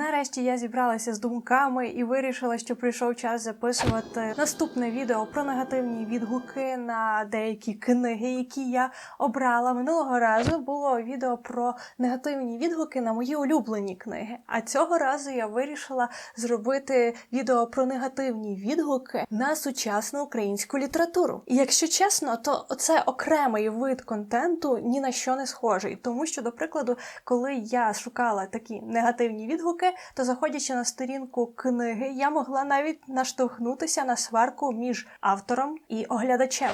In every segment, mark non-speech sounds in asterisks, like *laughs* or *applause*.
Нарешті я зібралася з думками і вирішила, що прийшов час записувати наступне відео про негативні відгуки на деякі книги, які я обрала. Минулого разу було відео про негативні відгуки на мої улюблені книги. А цього разу я вирішила зробити відео про негативні відгуки на сучасну українську літературу. І якщо чесно, то це окремий вид контенту ні на що не схожий, тому що, до прикладу, коли я шукала такі негативні відгуки, то заходячи на сторінку книги, я могла навіть наштовхнутися на сварку між автором і оглядачем.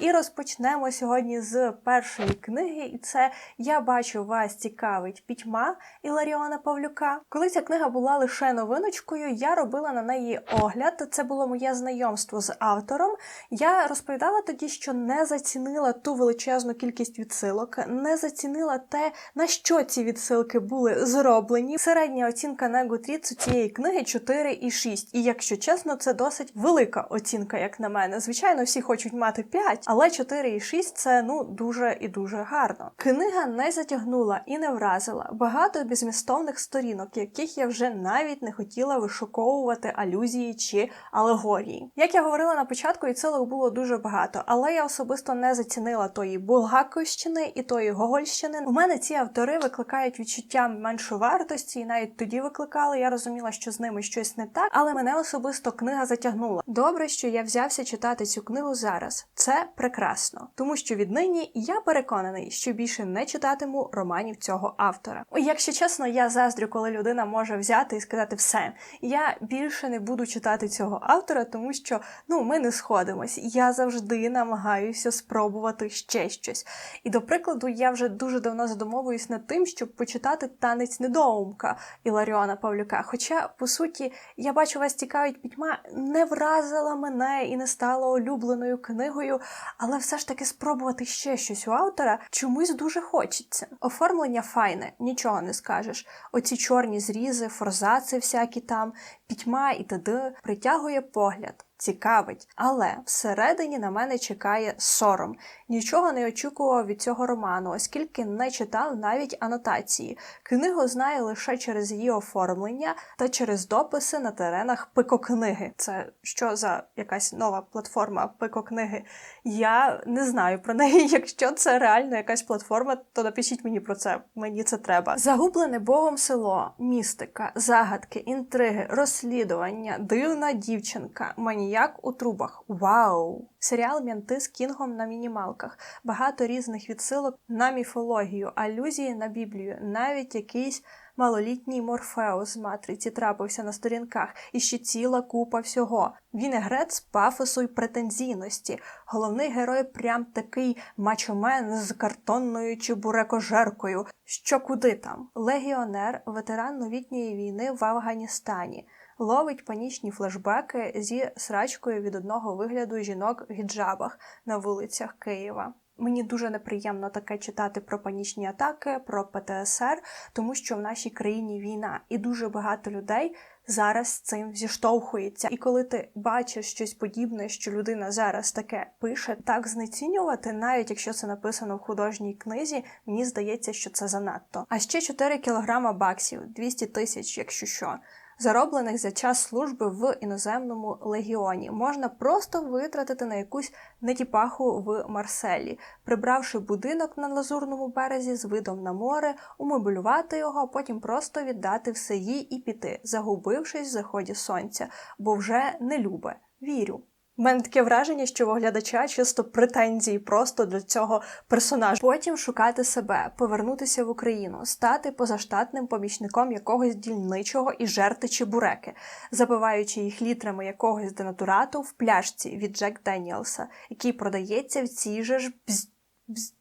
І розпочнемо сьогодні з першої книги, і це Я бачу вас цікавить пітьма Іларіона Павлюка. Коли ця книга була лише новиночкою, я робила на неї огляд. Це було моє знайомство з автором. Я розповідала тоді, що не зацінила ту величезну кількість відсилок, не зацінила те, на що ці відсилки були зроблені. Середня оцінка на Goodreads цієї книги 4,6. І якщо чесно, це досить велика оцінка, як на мене. Звичайно, всі хочуть мати 5, але 4,6 це ну дуже і дуже гарно. Книга не затягнула і не вразила багато безмістовних сторінок, яких я вже навіть не хотіла вишуковувати алюзії чи алегорії. Як я говорила на початку, і цілих було дуже багато, але я особисто не зацінила тої Булгаковщини і тої Гогольщини. У мене ці автори викликають відчуття меншовартості, і навіть тоді викликали. Я розуміла, що з ними щось не так, але мене особисто книга затягнула. Добре, що я взявся читати цю книгу зараз. Це прекрасно, тому що віднині я переконаний, що більше не читатиму романів цього автора. Якщо чесно, я заздрю, коли людина може взяти і сказати все. Я більше не буду читати цього автора, тому що ну ми не сходимось. Я завжди намагаюся спробувати ще щось. І до прикладу, я вже дуже давно задумовуюсь над тим, щоб почитати танець недоумка Іларіона Павлюка. Хоча, по суті, я бачу вас цікавить пітьма, не вразила мене і не стала улюбленою книгою, але все ж таки спробувати ще щось у автора чомусь дуже хочеться. Оформлення файне, нічого не скажеш. Оці чорні зрізи, форзаци всякі там, пітьма і т.д. притягує погляд. Цікавить, але всередині на мене чекає сором. Нічого не очікував від цього роману, оскільки не читав навіть анотації. Книгу знаю лише через її оформлення та через дописи на теренах пикокниги. Це що за якась нова платформа пикокниги? Я не знаю про неї. *laughs* Якщо це реально якась платформа, то напишіть мені про це. Мені це треба. Загублене Богом село, містика, загадки, інтриги, розслідування, дивна дівчинка, маніяк у трубах. Вау! Серіал М'янти з Кінгом на мінімалках, багато різних відсилок на міфологію, алюзії на Біблію, навіть якийсь малолітній Морфеус матриці трапився на сторінках, і ще ціла купа всього. Вінегрет з пафосу й претензійності. Головний герой прям такий мачомен з картонною чебурекожеркою. Що куди там? Легіонер, ветеран новітньої війни в Афганістані. Ловить панічні флешбеки зі срачкою від одного вигляду жінок в гіджабах на вулицях Києва. Мені дуже неприємно таке читати про панічні атаки, про ПТСР, тому що в нашій країні війна, і дуже багато людей зараз цим зіштовхується. І коли ти бачиш щось подібне, що людина зараз таке пише, так знецінювати, навіть якщо це написано в художній книзі, мені здається, що це занадто. А ще 4 кілограма баксів, 200 тисяч, якщо що зароблених за час служби в іноземному легіоні, можна просто витратити на якусь нетіпаху в Марселі, прибравши будинок на лазурному березі з видом на море, умоблювати його, а потім просто віддати все їй і піти, загубившись в заході сонця, бо вже не любе. Вірю. У мене таке враження, що в оглядача чисто претензії просто до цього персонажа. Потім шукати себе, повернутися в Україну, стати позаштатним помічником якогось дільничого і жерти чебуреки, запиваючи їх літрами якогось денатурату в пляшці від Джек Деніелса, який продається в цій же ж бз... бз...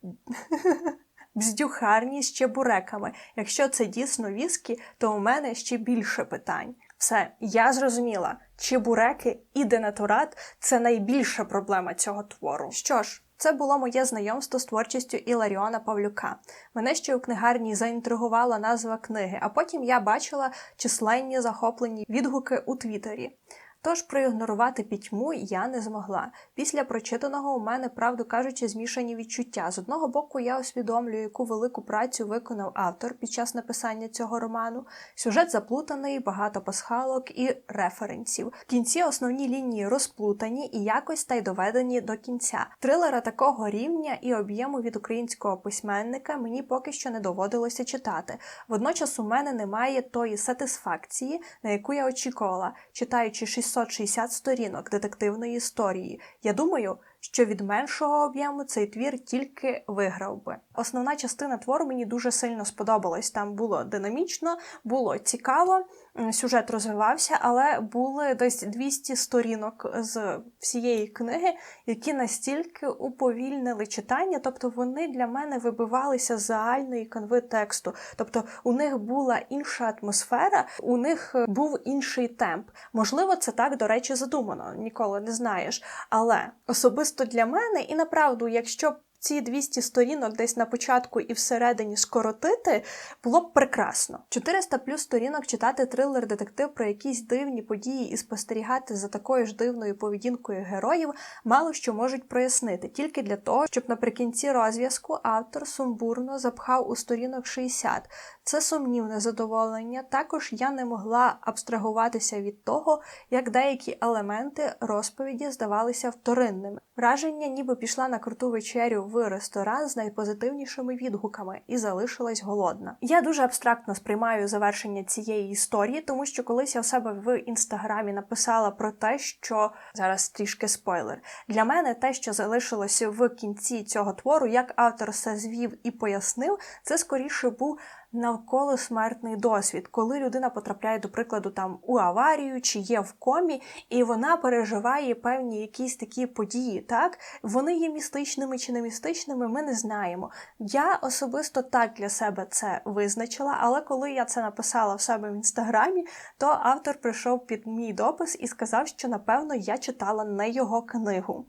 *laughs* бздюхарні з чебуреками. Якщо це дійсно віскі, то у мене ще більше питань. Все, я зрозуміла. Чебуреки і денатурат це найбільша проблема цього твору. Що ж, це було моє знайомство з творчістю Іларіона Павлюка. Мене ще у книгарні заінтригувала назва книги, а потім я бачила численні захоплені відгуки у Твіттері. Тож проігнорувати пітьму я не змогла. Після прочитаного у мене, правду кажучи, змішані відчуття. З одного боку, я усвідомлюю, яку велику працю виконав автор під час написання цього роману. Сюжет заплутаний, багато пасхалок і референсів. В кінці основні лінії розплутані і якось та й доведені до кінця. Трилера такого рівня і об'єму від українського письменника мені поки що не доводилося читати. Водночас у мене немає тої сатисфакції, на яку я очікувала, читаючи 660 сторінок детективної історії. Я думаю, що від меншого об'єму цей твір тільки виграв би. Основна частина твору мені дуже сильно сподобалась. Там було динамічно, було цікаво, сюжет розвивався, але були десь 200 сторінок з всієї книги, які настільки уповільнили читання, тобто вони для мене вибивалися з загальної канви тексту. Тобто у них була інша атмосфера, у них був інший темп. Можливо, це так, до речі, задумано, ніколи не знаєш. Але особисто для мене, і направду, якщо ці 200 сторінок десь на початку і всередині скоротити, було б прекрасно. 400 плюс сторінок читати трилер-детектив про якісь дивні події і спостерігати за такою ж дивною поведінкою героїв, мало що можуть прояснити, тільки для того, щоб наприкінці розв'язку автор сумбурно запхав у сторінок 60. Це сумнівне задоволення. Також я не могла абстрагуватися від того, як деякі елементи розповіді здавалися вторинними. Враження, ніби пішла на круту вечерю в ресторан з найпозитивнішими відгуками і залишилась голодна. Я дуже абстрактно сприймаю завершення цієї історії, тому що колись я в себе в інстаграмі написала про те, що зараз трішки спойлер. Для мене те, що залишилося в кінці цього твору, як автор все звів і пояснив, це скоріше був навколо смертний досвід, коли людина потрапляє, до прикладу, там у аварію чи є в комі, і вона переживає певні якісь такі події. Так вони є містичними чи не містичними, ми не знаємо. Я особисто так для себе це визначила, але коли я це написала в себе в інстаграмі, то автор прийшов під мій допис і сказав, що напевно я читала не його книгу.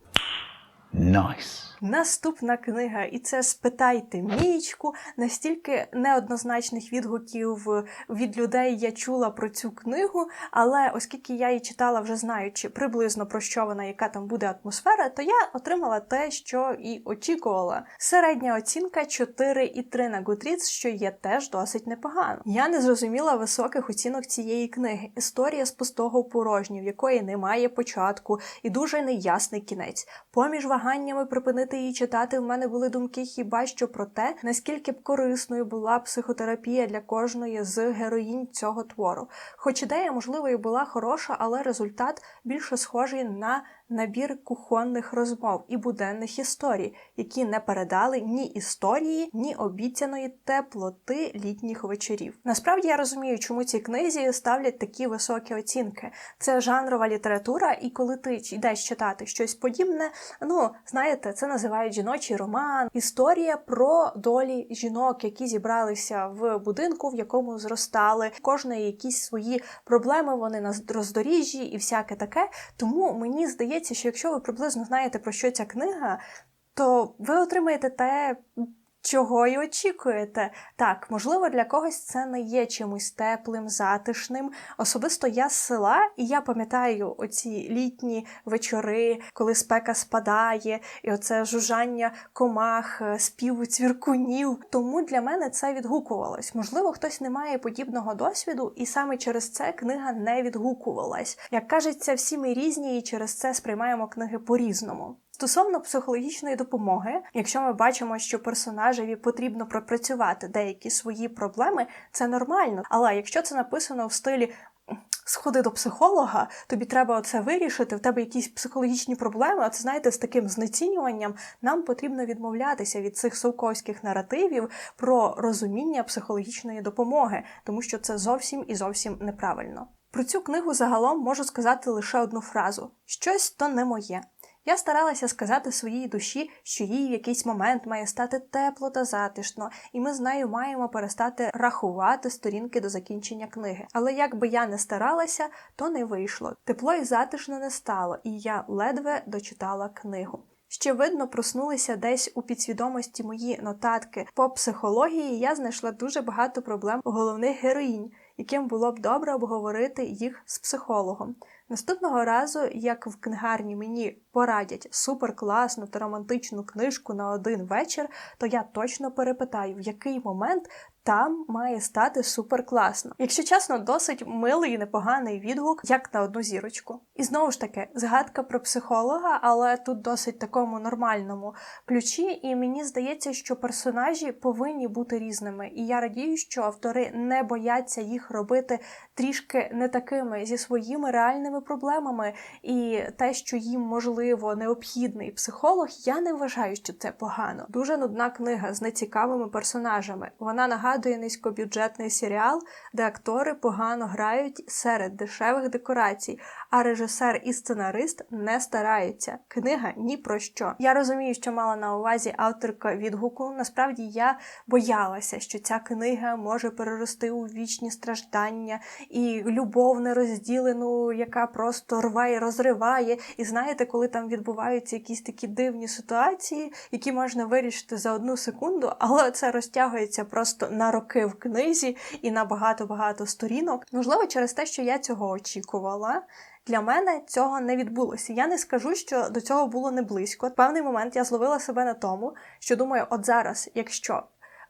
Nice. Наступна книга, і це спитайте Мієчку. Настільки неоднозначних відгуків від людей я чула про цю книгу, але оскільки я її читала, вже знаючи приблизно про що вона, яка там буде атмосфера, то я отримала те, що і очікувала. Середня оцінка 4,3 на Goodreads, що є теж досить непогано. Я не зрозуміла високих оцінок цієї книги. Історія з пустого порожню, в якої немає початку, і дуже неясний кінець. Поміж ваганнями припинити її читати, в мене були думки хіба що про те, наскільки б корисною була психотерапія для кожної з героїнь цього твору. Хоч ідея, можливо, і була хороша, але результат більше схожий на набір кухонних розмов і буденних історій, які не передали ні історії, ні обіцяної теплоти літніх вечорів. Насправді я розумію, чому ці книзі ставлять такі високі оцінки. Це жанрова література, і коли ти йдеш читати щось подібне, ну знаєте, це називають жіночий роман, історія про долі жінок, які зібралися в будинку, в якому зростали. Кожної якісь свої проблеми, вони на роздоріжжі і всяке таке. Тому мені здається здається, що якщо ви приблизно знаєте, про що ця книга, то ви отримаєте те, чого й очікуєте. Так, можливо, для когось це не є чимось теплим, затишним. Особисто я з села, і я пам'ятаю оці літні вечори, коли спека спадає, і оце жужжання комах, е, співу цвіркунів. Тому для мене це відгукувалось. Можливо, хтось не має подібного досвіду, і саме через це книга не відгукувалась. Як кажеться, всі ми різні, і через це сприймаємо книги по-різному. Стосовно психологічної допомоги, якщо ми бачимо, що персонажеві потрібно пропрацювати деякі свої проблеми, це нормально. Але якщо це написано в стилі сходи до психолога, тобі треба це вирішити, в тебе якісь психологічні проблеми, а це знаєте, з таким знецінюванням нам потрібно відмовлятися від цих совковських наративів про розуміння психологічної допомоги, тому що це зовсім і зовсім неправильно. Про цю книгу загалом можу сказати лише одну фразу: щось то не моє. Я старалася сказати своїй душі, що їй в якийсь момент має стати тепло та затишно, і ми з нею маємо перестати рахувати сторінки до закінчення книги. Але як би я не старалася, то не вийшло. Тепло і затишно не стало, і я ледве дочитала книгу. Ще видно, проснулися десь у підсвідомості мої нотатки по психології. Я знайшла дуже багато проблем головних героїнь, яким було б добре обговорити їх з психологом. Наступного разу, як в книгарні мені порадять суперкласну та романтичну книжку на один вечір, то я точно перепитаю, в який момент там має стати суперкласно. Якщо чесно, досить милий і непоганий відгук, як на одну зірочку. І знову ж таки, згадка про психолога, але тут досить такому нормальному ключі, і мені здається, що персонажі повинні бути різними. І я радію, що автори не бояться їх робити трішки не такими зі своїми реальними проблемами, і те, що їм можливо необхідний психолог, я не вважаю, що це погано. Дуже нудна книга з нецікавими персонажами. Вона нагадує низькобюджетний серіал, де актори погано грають серед дешевих декорацій, а режисер і сценарист не стараються. Книга ні про що. Я розумію, що мала на увазі авторка відгуку. Насправді я боялася, що ця книга може перерости у вічні страждання і любов нерозділену, яка просто рває, розриває. І знаєте, коли там відбуваються якісь такі дивні ситуації, які можна вирішити за одну секунду, але це розтягується просто на роки в книзі і на багато-багато сторінок. Можливо, через те, що я цього очікувала. Для мене цього не відбулося. Я не скажу, що до цього було не близько. В певний момент я зловила себе на тому, що думаю, от зараз, якщо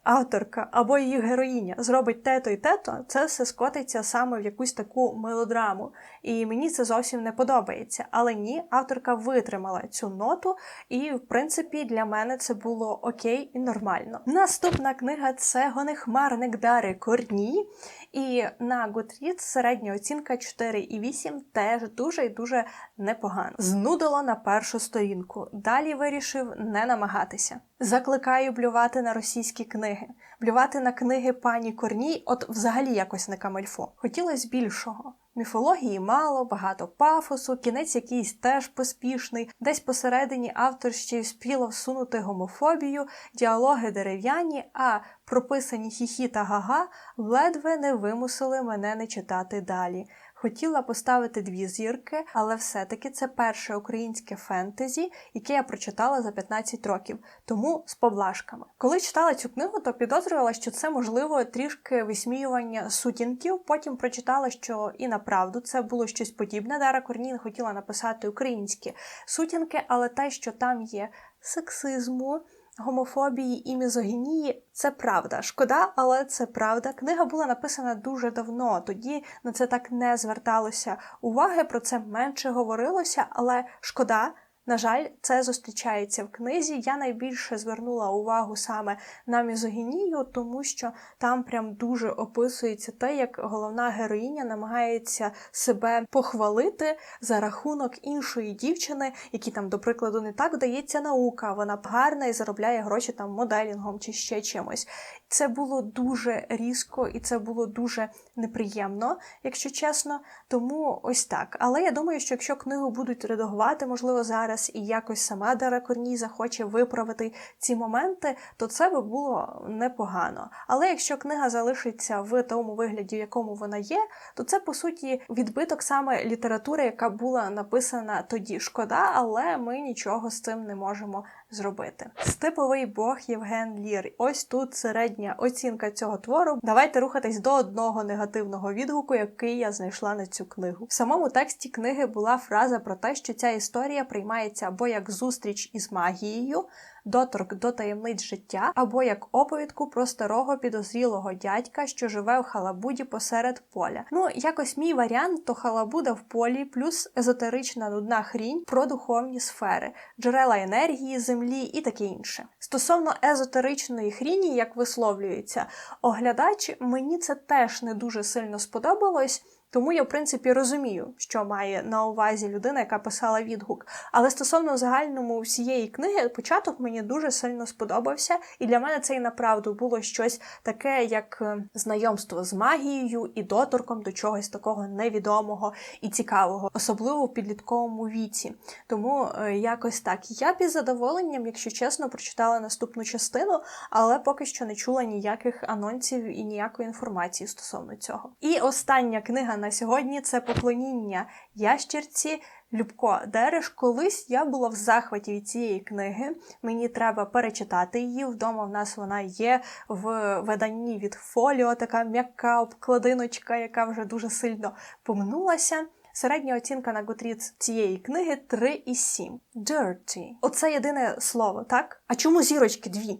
авторка або її героїня зробить те-то і те-то, це все скотиться саме в якусь таку мелодраму. І мені це зовсім не подобається. Але ні, авторка витримала цю ноту, і в принципі для мене це було окей і нормально. Наступна книга це Гонехмарник Дари Корній. І на Goodreads середня оцінка 4,8 теж дуже і дуже непогано. Знудило на першу сторінку. Далі вирішив не намагатися. Закликаю блювати на російські книги, блювати на книги пані Корній, от взагалі якось не камельфо. Хотілося більшого. Міфології мало, багато пафосу, кінець якийсь теж поспішний. Десь посередині автор ще й спіло всунути гомофобію, діалоги дерев'яні, а прописані хіхі та гага ледве не вимусили мене не читати далі. Хотіла поставити дві зірки, але все-таки це перше українське фентезі, яке я прочитала за 15 років, тому з поблажками. Коли читала цю книгу, то підозрювала, що це можливо трішки висміювання сутінків. Потім прочитала, що і направду це було щось подібне. Дара Корнін хотіла написати українські сутінки, але те, що там є сексизму гомофобії і мізогінії це правда. Шкода, але це правда. Книга була написана дуже давно. Тоді на це так не зверталося уваги, про це менше говорилося, але шкода. На жаль, це зустрічається в книзі. Я найбільше звернула увагу саме на мізогінію, тому що там прям дуже описується те, як головна героїня намагається себе похвалити за рахунок іншої дівчини, які там, до прикладу, не так вдається наука. Вона гарна і заробляє гроші там моделінгом чи ще чимось. Це було дуже різко і це було дуже неприємно, якщо чесно. Тому ось так. Але я думаю, що якщо книгу будуть редагувати, можливо, зараз і якось сама Дара Корній захоче виправити ці моменти, то це би було непогано. Але якщо книга залишиться в тому вигляді, в якому вона є, то це по суті відбиток саме літератури, яка була написана тоді. Шкода, але ми нічого з цим не можемо зробити. Степовий Бог Євген Лір. Ось тут середня оцінка цього твору. Давайте рухатись до одного негативного відгуку, який я знайшла на цю книгу. В самому тексті книги була фраза про те, що ця історія приймається або як зустріч із магією. Доторк до таємниць життя, або як оповідку про старого підозрілого дядька, що живе в халабуді посеред поля. Ну, якось мій варіант то халабуда в полі, плюс езотерична нудна хрінь про духовні сфери, джерела енергії, землі і таке інше. Стосовно езотеричної хріні, як висловлюється оглядач, мені це теж не дуже сильно сподобалось. Тому я, в принципі, розумію, що має на увазі людина, яка писала відгук. Але стосовно загальному всієї книги, початок мені дуже сильно сподобався, і для мене це і направду було щось таке, як е, знайомство з магією і доторком до чогось такого невідомого і цікавого, особливо в підлітковому віці. Тому е, якось так. Я під задоволенням, якщо чесно, прочитала наступну частину, але поки що не чула ніяких анонсів і ніякої інформації стосовно цього. І остання книга на сьогодні це поклоніння ящерці. Любко Дереш, колись я була в захваті від цієї книги. Мені треба перечитати її. Вдома в нас вона є в виданні від фоліо, така м'яка обкладиночка, яка вже дуже сильно поминулася. Середня оцінка на Goodreads цієї книги 3,7. Dirty. Оце єдине слово, так? А чому зірочки дві?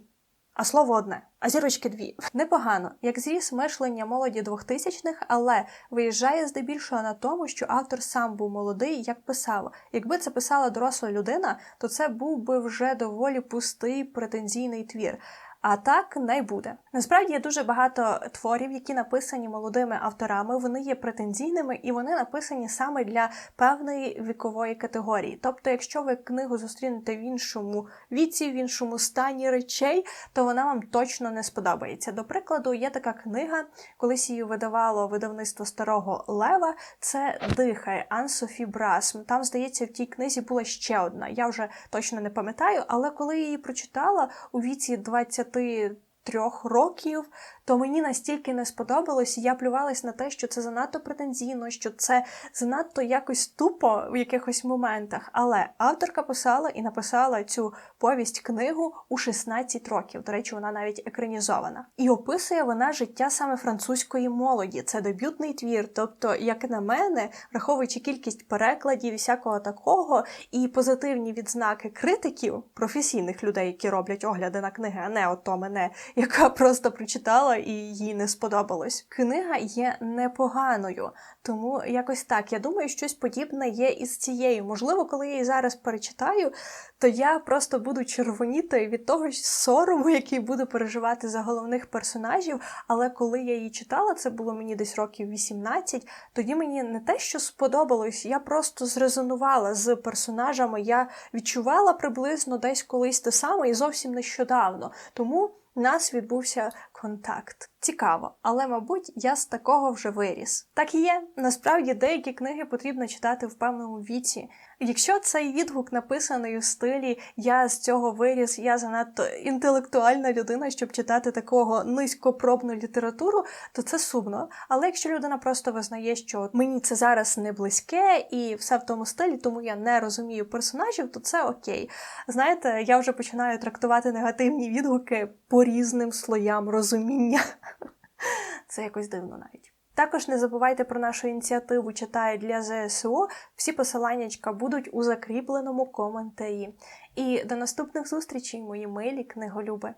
А слово одне, а зірочки дві. *laughs* Непогано, як зріс мишлення молоді 2000-х, але виїжджає здебільшого на тому, що автор сам був молодий, як писав. Якби це писала доросла людина, то це був би вже доволі пустий претензійний твір. А так не буде. Насправді є дуже багато творів, які написані молодими авторами. Вони є претензійними і вони написані саме для певної вікової категорії. Тобто, якщо ви книгу зустрінете в іншому віці, в іншому стані речей, то вона вам точно не сподобається. До прикладу, є така книга, колись її видавало видавництво старого Лева. Це дихає Ан Софі Брасм. Там, здається, в тій книзі була ще одна. Я вже точно не пам'ятаю, але коли я її прочитала у віці 23 років, то мені настільки не сподобалось, і я плювалась на те, що це занадто претензійно, що це занадто якось тупо в якихось моментах. Але авторка писала і написала цю повість книгу у 16 років. До речі, вона навіть екранізована. І описує вона життя саме французької молоді. Це дебютний твір. Тобто, як на мене, враховуючи кількість перекладів і всякого такого, і позитивні відзнаки критиків, професійних людей, які роблять огляди на книги, а не ото мене, яка просто прочитала і їй не сподобалось. Книга є непоганою, тому якось так. Я думаю, щось подібне є і з цією. Можливо, коли я її зараз перечитаю, то я просто буду червоніти від того сорому, який буду переживати за головних персонажів. Але коли я її читала, це було мені десь років 18, тоді мені не те, що сподобалось, я просто зрезонувала з персонажами. Я відчувала приблизно десь колись те саме і зовсім нещодавно. Тому у нас відбувся контакт. Цікаво, але мабуть, я з такого вже виріс. Так і є. Насправді деякі книги потрібно читати в певному віці. Якщо цей відгук написаний у стилі Я з цього виріс, я занадто інтелектуальна людина, щоб читати такого низькопробну літературу, то це сумно. Але якщо людина просто визнає, що мені це зараз не близьке і все в тому стилі, тому я не розумію персонажів, то це окей. Знаєте, я вже починаю трактувати негативні відгуки по різним слоям розуміння. Це якось дивно навіть. Також не забувайте про нашу ініціативу Читаю для ЗСУ. Всі посилання будуть у закріпленому коментарі. І до наступних зустрічей, мої милі книголюби!